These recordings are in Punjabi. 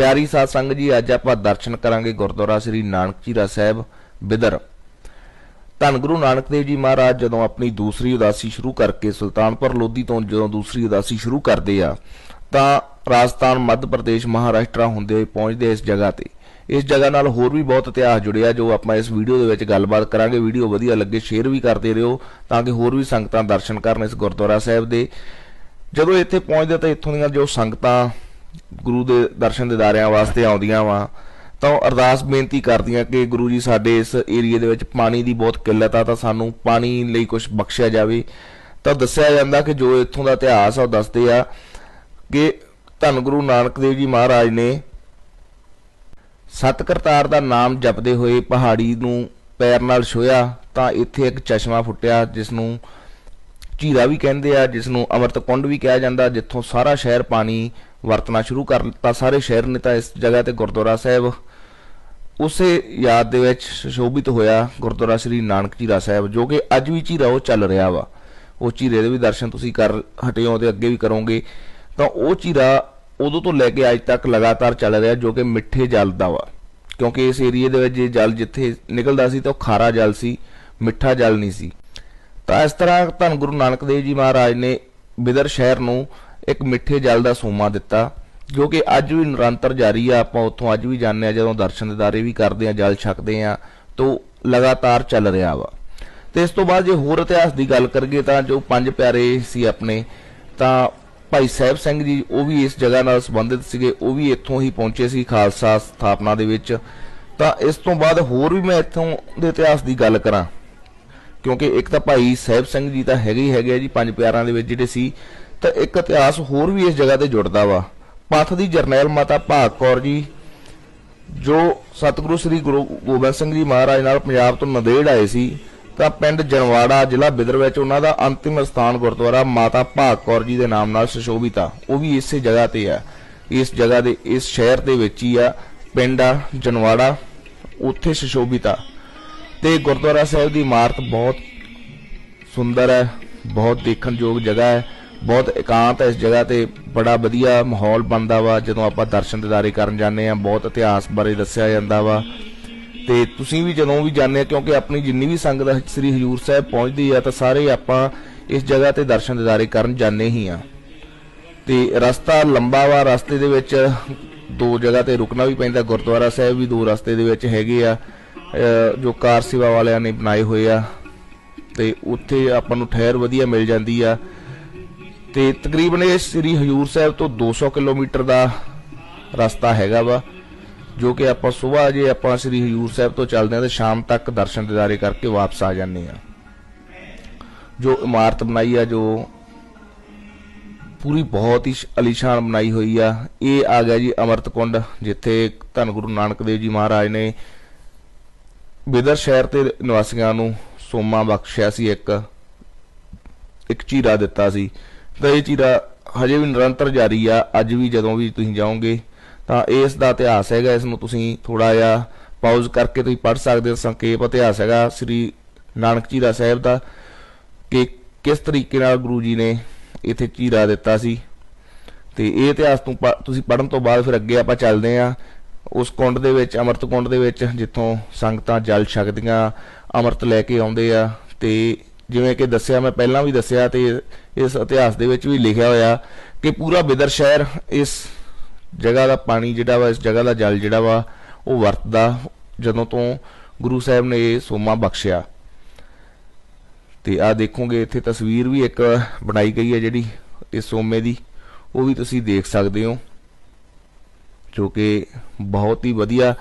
ਪਿਆਰੀ ਸਾਧ ਸੰਗਤ ਜੀ, ਅੱਜ ਆਪਾਂ ਦਰਸ਼ਨ ਕਰਾਂਗੇ ਗੁਰਦੁਆਰਾ ਸ੍ਰੀ ਨਾਨਕ ਚੀਰਾ ਸਾਹਿਬ ਬਿਦਰ। ਧੰਨ ਗੁਰੂ ਨਾਨਕ ਦੇਵ ਜੀ ਮਹਾਰਾਜ, ਜਦੋਂ ਆਪਣੀ ਦੂਸਰੀ ਉਦਾਸੀ ਸ਼ੁਰੂ ਕਰਕੇ ਸੁਲਤਾਨਪੁਰ ਲੋਧੀ ਤੋਂ ਜਦੋਂ ਦੂਸਰੀ ਉਦਾਸੀ ਸ਼ੁਰੂ ਕਰਦੇ ਆ, ਤਾਂ ਰਾਜਸਥਾਨ, ਮੱਧ ਪ੍ਰਦੇਸ਼, ਮਹਾਰਾਸ਼ਟਰ ਹੁੰਦੇ ਹੋਏ ਪਹੁੰਚਦੇ ਇਸ ਜਗ੍ਹਾ ਤੇ। ਇਸ ਜਗ੍ਹਾ ਨਾਲ ਹੋਰ ਵੀ ਬਹੁਤ ਇਤਿਹਾਸ ਜੁੜਿਆ, ਜੋ ਆਪਾਂ ਇਸ ਵੀਡੀਓ ਦੇ ਵਿੱਚ ਗੱਲਬਾਤ ਕਰਾਂਗੇ। ਵੀਡੀਓ ਵਧੀਆ ਲੱਗੇ, ਸ਼ੇਅਰ ਵੀ ਕਰਦੇ ਰਹੋ, ਤਾਂ ਕਿ ਹੋਰ ਵੀ ਸੰਗਤਾਂ ਦਰਸ਼ਨ ਕਰਨ ਇਸ ਗੁਰਦੁਆਰਾ ਸਾਹਿਬ ਦੇ। ਜਦੋਂ ਇੱਥੇ ਪਹੁੰਚਦੇ ਤਾਂ ਇੱਥੋਂ ਦੀਆਂ ਜੋ ਸੰਗਤਾਂ ਗੁਰੂ ਦੇ ਦਰਸ਼ਨ ਦਿਦਾਰਿਆਂ ਵਾਸਤੇ ਆਉਂਦੀਆਂ ਵਾ। ਤਾਂ ਉਹ ਅਰਦਾਸ ਬੇਨਤੀ ਕਰਦੀਆਂ ਕਿ ਗੁਰੂ ਜੀ ਸਾਡੇ ਇਸ ਏਰੀਏ ਦੇ ਵਿੱਚ ਪਾਣੀ ਦੀ ਬਹੁਤ ਕਿੱਲਤ ਆ, ਤਾਂ ਸਾਨੂੰ ਪਾਣੀ ਲਈ ਕੁਝ ਬਖਸ਼ਿਆ ਜਾਵੇ। ਤਾਂ ਦੱਸਿਆ ਜਾਂਦਾ ਕਿ ਜੋ ਇੱਥੋਂ ਦਾ ਇਤਿਹਾਸ ਆ, ਉਹ ਦੱਸਦੇ ਆ ਕਿ ਧੰਨ ਗੁਰੂ ਨਾਨਕ ਦੇਵ ਜੀ ਮਹਾਰਾਜ ਨੇ ਸਤ ਕਰਤਾਰ ਦਾ ਨਾਮ ਜਪਦੇ ਹੋਏ ਪਹਾੜੀ ਨੂੰ ਪੈਰ ਨਾਲ ਛੋਇਆ ਤਾਂ ਇੱਥੇ ਇੱਕ ਚਸ਼ਮਾ ਫੁੱਟਿਆ ਜਿਸ ਨੂੰ ਝੀਰਾ ਵੀ ਕਹਿੰਦੇ ਆ ਜਿਸ ਨੂੰ ਅੰਮ੍ਰਿਤ ਕੁੰਡ ਵੀ ਕਿਹਾ ਜਾਂਦਾ, ਜਿੱਥੋਂ ਸਾਰਾ ਸ਼ਹਿਰ ਪਾਣੀ ਵਰਤਣਾ ਸ਼ੁਰੂ ਕਰਤਾ ਸਾਰੇ ਸ਼ਹਿਰ ਨੇ ਤਾਂ ਇਸ ਜਗ੍ਹਾ ਤੇ ਗੁਰਦੁਆਰਾ ਸਾਹਿਬ, ਉਸੇ ਯਾਦ ਦੇ ਵਿੱਚ ਸ਼ੋਭਿਤ ਹੋਇਆ ਗੁਰਦੁਆਰਾ ਸ੍ਰੀ ਨਾਨਕ ਝੀਰਾ ਸਾਹਿਬ, ਜੋ ਕਿ ਅੱਜ ਵੀ ਝੀਰਾ ਉਹ ਚੱਲ ਰਿਹਾ ਵਾ। ਉਹ ਝੀਰੇ ਦੇ ਵੀ ਦਰਸ਼ਨ ਤੁਸੀਂ ਕਰ ਹਟਿਓ ਹੋ ਤੇ ਅੱਗੇ ਵੀ ਕਰੋਗੇ। ਤਾਂ ਉਹ ਝੀਰਾ ਉਦੋਂ ਤੋਂ ਲੈ ਕੇ ਅੱਜ ਤੱਕ ਲਗਾਤਾਰ ਚੱਲ ਰਿਹਾ, ਜੋ ਕਿ ਮਿੱਠੇ ਜਲ ਦਾ ਵਾ। ਕਿਉਂਕਿ ਇਸ ਏਰੀਏ ਦੇ ਵਿੱਚ ਜੇ ਜਲ ਜਿੱਥੇ ਨਿਕਲਦਾ ਸੀ ਤਾਂ ਉਹ ਖਾਰਾ ਜਲ ਸੀ, ਮਿੱਠਾ ਜਲ ਨਹੀਂ ਸੀ। ਤਾਂ ਇਸ ਤਰ੍ਹਾਂ ਧੰਨ ਗੁਰੂ ਨਾਨਕ ਦੇਵ ਜੀ ਮਹਾਰਾਜ ਨੇ ਬਿਦਰ ਸ਼ਹਿਰ ਨੂੰ ਇੱਕ ਮਿੱਠੇ ਜਲ ਦਾ ਸੋਮਾ ਦਿੱਤਾ, ਜੋ ਕਿ ਅੱਜ ਵੀ ਨਿਰੰਤਰ ਜਾਰੀ ਆ। ਆਪਾਂ ਉੱਥੋਂ ਅੱਜ ਵੀ ਜਾਂਦੇ ਆ, ਜਦੋਂ ਦਰਸ਼ਨ ਦਿਦਾਰੇ ਵੀ ਕਰਦੇ ਆ, ਜਲ ਛਕਦੇ ਆ, ਤੋਂ ਲਗਾਤਾਰ ਚੱਲ ਰਿਹਾ ਵਾ। ਤੇ ਇਸ ਤੋਂ ਬਾਅਦ ਜੇ ਹੋਰ ਇਤਿਹਾਸ ਦੀ ਗੱਲ ਕਰੀਏ ਤਾਂ ਜੋ ਪੰਜ ਪਿਆਰੇ ਸੀ ਆਪਣੇ, ਤਾਂ ਭਾਈ ਸਾਹਿਬ ਸਿੰਘ ਜੀ, ਉਹ ਵੀ ਇਸ ਜਗ੍ਹਾ ਨਾਲ ਸੰਬੰਧਿਤ ਸੀਗੇ, ਉਹ ਵੀ ਇੱਥੋਂ ਹੀ ਪਹੁੰਚੇ ਸੀ ਖਾਲਸਾ ਸਥਾਪਨਾ ਦੇ ਵਿੱਚ। ਤਾਂ ਇਸ ਤੋਂ ਬਾਅਦ ਹੋਰ ਵੀ ਮੈਂ ਇੱਥੋਂ ਦੇ ਇਤਿਹਾਸ ਦੀ ਗੱਲ ਕਰਾਂ, ਕਿਉਂਕਿ ਇੱਕ ਤਾਂ ਭਾਈ ਸਾਹਿਬ ਸਿੰਘ ਜੀ ਤਾਂ ਹੈਗੇ ਹੀ ਹੈਗੇ ਆ ਜੀ, ਪੰਜ ਪਿਆਰਾਂ ਦੇ ਵਿੱਚ ਜਿਹੜੇ ਸੀ। ਤਾਂ ਇੱਕ ਇਤਿਹਾਸ ਹੋਰ ਵੀ ਇਸ ਜਗ੍ਹਾ ਤੇ ਜੁੜਦਾ ਵਾ। ਪੰਥ ਦੀ ਜਰਨੈਲ ਮਾਤਾ ਭਾਗ ਕੌਰ ਜੀ, ਜੋ ਸਤਿਗੁਰੂ ਸ੍ਰੀ ਗੁਰੂ ਗੋਬਿੰਦ ਸਿੰਘ ਜੀ ਮਹਾਰਾਜ ਨਾਲ ਪੰਜਾਬ ਤੋਂ ਨੰਦੇੜ ਆਏ ਸੀ, ਤਾਂ ਪਿੰਡ ਜਨਵਾੜਾ, ਜ਼ਿਲ੍ਹਾ ਬਿਦਰ ਵਿੱਚ ਉਹਨਾਂ ਦਾ ਅੰਤਿਮ ਸਥਾਨ ਗੁਰਦੁਆਰਾ ਮਾਤਾ ਭਾਗ ਕੌਰ ਜੀ ਦੇ ਨਾਮ ਨਾਲ ਸੁਸ਼ੋਭਿਤ ਆ। ਉਹ ਵੀ ਇਸੇ ਜਗ੍ਹਾ ਤੇ ਆ। ਇਸ ਜਗ੍ਹਾ ਦੇ, ਇਸ ਸ਼ਹਿਰ ਦੇ ਵਿੱਚ ਹੀ ਆ, ਪਿੰਡ ਆ, ਜਨਵਾੜਾ, ਉੱਥੇ ਸੁਸ਼ੋਭਿਤ ਆ। ਤੇ ਗੁਰਦੁਆਰਾ ਸਾਹਿਬ ਦੀ ਇਮਾਰਤ ਬਹੁਤ ਸੁੰਦਰ ਹੈ, ਬਹੁਤ ਦੇਖਣਯੋਗ ਜਗ੍ਹਾ ਹੈ। ਬਹੁਤ ਇਕਾਂਤ ਇਸ ਜਗ੍ਹਾ ਤੇ, ਬੜਾ ਵਧੀਆ ਮਾਹੌਲ ਬਣਦਾ ਵਾ, ਜਦੋਂ ਆਪਾਂ ਦਰਸ਼ਨ ਦਿਦਾਰੇ ਕਰਨ ਜਾਂਦੇ ਆ ਬਹੁਤ ਇਤਿਹਾਸ ਬਾਰੇ ਦੱਸਿਆ ਜਾਂਦਾ ਵਾ। ਤੇ ਤੁਸੀਂ ਵੀ ਜਦੋਂ ਵੀ ਜਾਂਦੇ ਆ ਕਿਉਂਕਿ ਆਪਣੀ ਜਿੰਨੀ ਵੀ ਸੰਗਤ ਸ੍ਰੀ ਹਜੂਰ ਸਾਹਿਬ ਪਹੁੰਚਦੀ ਆ, ਤਾਂ ਸਾਰੇ ਆਪਾਂ ਇਸ ਜਗ੍ਹਾ ਤੇ ਦਰਸ਼ਨ ਦਿਦਾਰੇ ਕਰਨ ਜਾਂਦੇ ਹੀ ਆ। ਤੇ ਰਸਤਾ ਲੰਬਾ ਵਾ, ਰਸਤੇ ਦੇ ਵਿੱਚ ਦੋ ਜਗ੍ਹਾ ਤੇ ਰੁਕਣਾ ਵੀ ਪੈਂਦਾ, ਗੁਰਦੁਆਰਾ ਸਾਹਿਬ ਵੀ ਦੋ ਰਸਤੇ ਦੇ ਵਿੱਚ ਹੈਗੇ ਆ ਜੋ ਕਾਰ ਸੇਵਾ ਵਾਲਿਆਂ ਨੇ ਬਣਾਏ ਹੋਏ ਆ। ਤੇ ਉੱਥੇ ਆਪਾਂ ਨੂੰ ਠਹਿਰ ਵਧੀਆ ਮਿਲ ਜਾਂਦੀ ਆ। ਤੇ ਤਕਰੀਬਨ ਇਹ ਸ੍ਰੀ ਹਜੂਰ ਸਾਹਿਬ ਤੋਂ 200 ਕਿਲੋਮੀਟਰ ਦਾ ਰਸਤਾ ਹੈਗਾ ਵਾ, ਜੋ ਕਿ ਆਪਾਂ ਸਵੇਰ ਜੇ ਆਪਾਂ ਸ੍ਰੀ ਹਜੂਰ ਸਾਹਿਬ ਤੋਂ ਚੱਲਦੇ ਆ ਤੇ ਸ਼ਾਮ ਤੱਕ ਦਰਸ਼ਨ ਦਿਦਾਰੇ ਕਰਕੇ ਵਾਪਸ ਆ ਜਾਂਦੇ ਆ ਜੋ ਇਮਾਰਤ ਬਣਾਈ ਆ, ਜੋ ਪੂਰੀ ਬਹੁਤ ਹੀ ਅਲੀਸ਼ਾਨ ਬਣਾਈ ਹੋਈ ਆ, ਇਹ ਆ ਗਿਆ ਜੀ ਅਮਰਤ ਕੁੰਡ ਜਿੱਥੇ ਧੰਨ ਗੁਰੂ ਨਾਨਕ ਦੇਵ ਜੀ ਮਹਾਰਾਜ ਨੇ ਬਿਦਰ ਸ਼ਹਿਰ ਤੇ ਨਿਵਾਸੀਆਂ ਨੂੰ ਸੋਮਾ ਬਖਸ਼ਿਆ ਸੀ, ਇੱਕ ਇੱਕ ਚੀਰਾ ਦਿੱਤਾ ਸੀ। ਤਾਂ ਇਹ ਚੀਰਾ ਹਜੇ ਵੀ ਨਿਰੰਤਰ ਜਾਰੀ ਆ, ਅੱਜ ਵੀ ਜਦੋਂ ਵੀ ਤੁਸੀਂ ਜਾਓਗੇ, ਤਾਂ ਇਸ ਦਾ ਇਤਿਹਾਸ ਹੈਗਾ, ਇਸ ਨੂੰ ਤੁਸੀਂ ਥੋੜਾ ਜਿਹਾ ਪਾਉਜ਼ ਕਰਕੇ ਤੁਸੀਂ ਪੜ੍ਹ ਸਕਦੇ ਹੋ, ਸੰਖੇਪ ਇਤਿਹਾਸ ਹੈਗਾ ਸ੍ਰੀ ਨਾਨਕ ਚੀਰਾ ਸਾਹਿਬ ਦਾ, ਕਿ ਕਿਸ ਤਰੀਕੇ ਨਾਲ ਗੁਰੂ ਜੀ ਨੇ ਇੱਥੇ ਚੀਰਾ ਦਿੱਤਾ ਸੀ। ਤੇ ਇਹ ਇਤਿਹਾਸ ਤੋਂ ਪ- ਤੁਸੀਂ ਪੜਨ ਤੋਂ ਬਾਅਦ ਫਿਰ ਅੱਗੇ ਆਪਾਂ ਚੱਲਦੇ ਆਂ ਉਸ ਕੁੰਡ ਦੇ ਵਿੱਚ, ਅੰਮ੍ਰਿਤ ਕੁੰਡ ਦੇ ਵਿੱਚ, ਜਿੱਥੋਂ ਸੰਗਤਾਂ ਜਲ ਛਕਦੀਆਂ, ਅੰਮ੍ਰਿਤ ਲੈ ਕੇ ਆਉਂਦੇ ਆ, ਤੇ ਜਿਵੇਂ ਕਿ ਦੱਸਿਆ, ਮੈਂ ਪਹਿਲਾਂ ਵੀ ਦੱਸਿਆ ਤੇ ਇਸ ਇਤਿਹਾਸ ਦੇ ਵਿੱਚ ਵੀ ਲਿਖਿਆ ਹੋਇਆ ਕਿ ਪੂਰਾ ਬਿਦਰ ਸ਼ਹਿਰ ਇਸ ਜਗ੍ਹਾ ਦਾ ਪਾਣੀ ਜਿਹੜਾ ਵਾ, ਇਸ ਜਗ੍ਹਾ ਦਾ ਜਲ ਜਿਹੜਾ ਵਾ, ਉਹ ਵਰਤਦਾ ਜਦੋਂ ਤੋਂ ਗੁਰੂ ਸਾਹਿਬ ਨੇ ਇਹ ਸੋਮਾ ਬਖਸ਼ਿਆ। ਤੇ ਆ ਦੇਖੋਗੇ, ਇੱਥੇ ਤਸਵੀਰ ਵੀ ਇੱਕ ਬਣਾਈ ਗਈ ਹੈ ਜਿਹੜੀ ਇਸ ਸੋਮੇ ਦੀ, ਉਹ ਵੀ ਤੁਸੀਂ ਦੇਖ ਸਕਦੇ ਹੋ, ਜੋ ਕਿ ਬਹੁਤ ਹੀ ਵਧੀਆ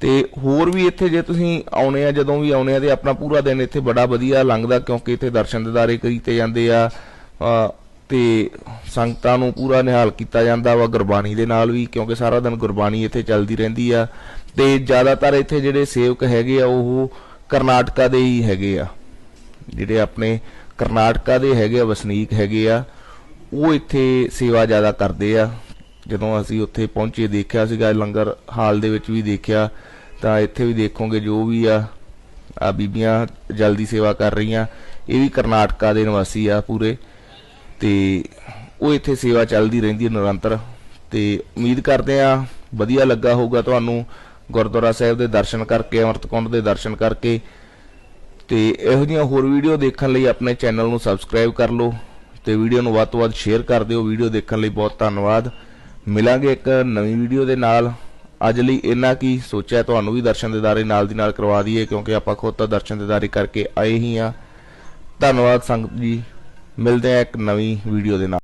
ਤੇ ਹੋਰ ਵੀ ਇੱਥੇ ਜੇ ਤੁਸੀਂ ਆਉਣੇ ਆ ਜਦੋਂ ਵੀ ਆਉਣੇ ਆ ਤੇ ਆਪਣਾ ਪੂਰਾ ਦਿਨ ਇੱਥੇ ਬੜਾ ਵਧੀਆ ਲੰਘਦਾ ਕਿਉਂਕਿ ਇੱਥੇ ਦਰਸ਼ਨ ਦਿਦਾਰੇ ਕੀਤੇ ਜਾਂਦੇ ਆ ਅ, ਤੇ ਸੰਗਤਾਂ ਨੂੰ ਪੂਰਾ ਨਿਹਾਲ ਕੀਤਾ ਜਾਂਦਾ ਵਾ ਗੁਰਬਾਣੀ ਦੇ ਨਾਲ ਵੀ ਕਿਉਂਕਿ ਸਾਰਾ ਦਿਨ ਗੁਰਬਾਣੀ ਇੱਥੇ ਚੱਲਦੀ ਰਹਿੰਦੀ ਆ। ਤੇ ਜ਼ਿਆਦਾਤਰ ਇੱਥੇ ਜਿਹੜੇ ਸੇਵਕ ਹੈਗੇ ਆ ਉਹ ਕਰਨਾਟਕਾ ਦੇ ਹੀ ਹੈਗੇ ਆ। ਜਿਹੜੇ ਆਪਣੇ ਕਰਨਾਟਕਾ ਦੇ ਹੈਗੇ ਆ ਵਸਨੀਕ ਹੈਗੇ ਆ ਉਹ ਇੱਥੇ ਸੇਵਾ ਜ਼ਿਆਦਾ ਕਰਦੇ ਆ। ਜਦੋਂ ਅਸੀਂ ਉੱਥੇ ਪਹੁੰਚੇ, ਦੇਖਿਆ ਸੀਗਾ ਲੰਗਰ ਹਾਲ ਦੇ ਵਿੱਚ ਵੀ ਦੇਖਿਆ, ਤਾਂ ਇੱਥੇ ਵੀ ਦੇਖੋਗੇ ਜੋ ਵੀ ਆ ਆ ਬੀਬੀਆਂ ਜਲਦੀ ਸੇਵਾ ਕਰ ਰਹੀਆਂ। ਇਹ ਵੀ ਕਰਨਾਟਕਾ ਦੇ ਨਿਵਾਸੀ ਆ ਪੂਰੇ। ਤੇ ਉਹ ਇੱਥੇ ਸੇਵਾ ਚੱਲਦੀ ਰਹਿੰਦੀ ਹੈ ਨਿਰੰਤਰ। ਤੇ ਉਮੀਦ ਕਰਦੇ ਆ ਵਧੀਆ ਲੱਗਾ ਹੋਊਗਾ ਤੁਹਾਨੂੰ ਗੁਰਦੁਆਰਾ ਸਾਹਿਬ ਦੇ ਦਰਸ਼ਨ ਕਰਕੇ ਅੰਮ੍ਰਿਤ ਕੁੰਡ ਦੇ ਦਰਸ਼ਨ ਕਰਕੇ। ਤੇ ਇਹੋ ਜਿਹੀਆਂ ਹੋਰ ਵੀਡੀਓ ਦੇਖਣ ਲਈ ਆਪਣੇ ਚੈਨਲ ਨੂੰ ਸਬਸਕ੍ਰਾਈਬ ਕਰ ਲਓ ਤੇ ਵੀਡੀਓ ਨੂੰ ਵੱਧ ਤੋਂ ਵੱਧ ਸ਼ੇਅਰ ਕਰ ਦਿਓ। ਵੀਡੀਓ ਦੇਖਣ ਲਈ ਬਹੁਤ ਧੰਨਵਾਦ। ਮਿਲਾਂਗੇ ਇੱਕ ਨਵੀਂ ਵੀਡੀਓ ਦੇ ਨਾਲ। ਅੱਜ ਲਈ ਇੰਨਾ ਕੀ ਸੋਚਿਆ ਤੁਹਾਨੂੰ ਵੀ ਦਰਸ਼ਨ ਦਿਦਾਰੇ ਨਾਲ ਦੀ ਨਾਲ ਕਰਵਾ ਦਈਏ, ਕਿਉਂਕਿ ਆਪਾਂ ਖੁਦ ਤਾਂ ਦਰਸ਼ਨ ਦਿਦਾਰੇ ਕਰਕੇ ਆਏ ਹੀ ਆ ਧੰਨਵਾਦ ਸੰਗਤ ਜੀ। ਮਿਲਦੇ ਆ ਇੱਕ ਨਵੀਂ ਵੀਡੀਓ ਦੇ ਨਾਲ।